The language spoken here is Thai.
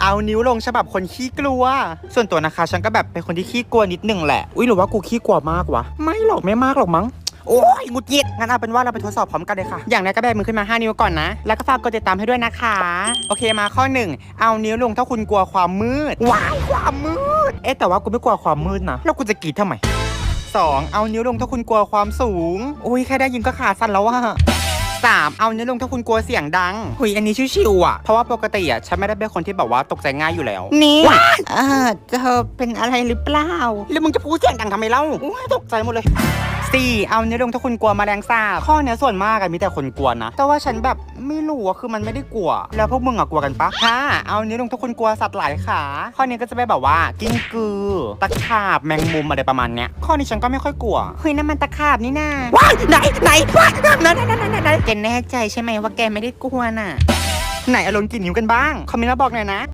เอานิ้วลงฉบับคนขี้กลัว ส่วนตัวนะคะ ฉันก็แบบเป็นคนที่ขี้กลัวนิดหนึ่งแหละ อุ้ยหรือว่ากูขี้กลัวมากวะ ไม่หรอกไม่มากหรอกมั้ง โอ้ยงุดหงิดงั้นเอาเป็นว่าเราไปทดสอบพร้อมกันเลยค่ะ อย่างแรกก็แบบมือขึ้นมา 5 นิ้วก่อนนะ แล้วก็ฝากกดติดตามให้ด้วยนะคะ โอเคมาข้อ 1 เอานิ้วลงถ้าคุณกลัวความมืด ว้ายความมืด เอ๊ะแต่ว่ากูไม่กลัวความมืดนะ แล้วกูจะกรีดทำไม 2. เอานิ้วลงถ้าคุณกลัวความสูง อุ้ยแค่ได้ยินก็ขาสั่นแล้วว่ะ 3 เอาเนี่ยลุงถ้าคุณกลัวเสียงดังหุยอันนี้ชิวๆอะ เพราะว่าปกติอะฉันไม่ได้เป็นคนที่แบบว่าตกใจง่ายอยู่แล้ว นี่เออเธอเป็นอะไรหรือเปล่า แล้วมึงจะพูดเสียงดังทำไมเล่าตกใจหมดเลย สี่เอานิ้วลงถ้าคุณกลัวแมลงสาบข้อเนี้ยส่วนมากอะมีแต่คนกลัวนะ แต่ว่าฉันแบบไม่รู้อะคือมันไม่ได้กลัว แล้วพวกมึงอะกลัวกันปะห้าเอานิ้วลงถ้าคุณกลัวสัตว์หลายขา ข้อนี้ก็จะเป็นแบบว่า กิ้งกือ ตะขาบแมงมุมอะไรประมาณเนี้ย ข้อนี้ฉันก็ไม่ค่อยกลัวเฮ้ยนั่นมันตะขาบนี่นาว้ายไหนไหนว้ายไหนไหนไหนไหนไหนแกแน่ใจใช่ไหมว่าแกไม่ได้กลัวน่ะไหนอารมณ์กี่นิ้วกันบ้างคอมเมนต์มาบอกหน่อยนะ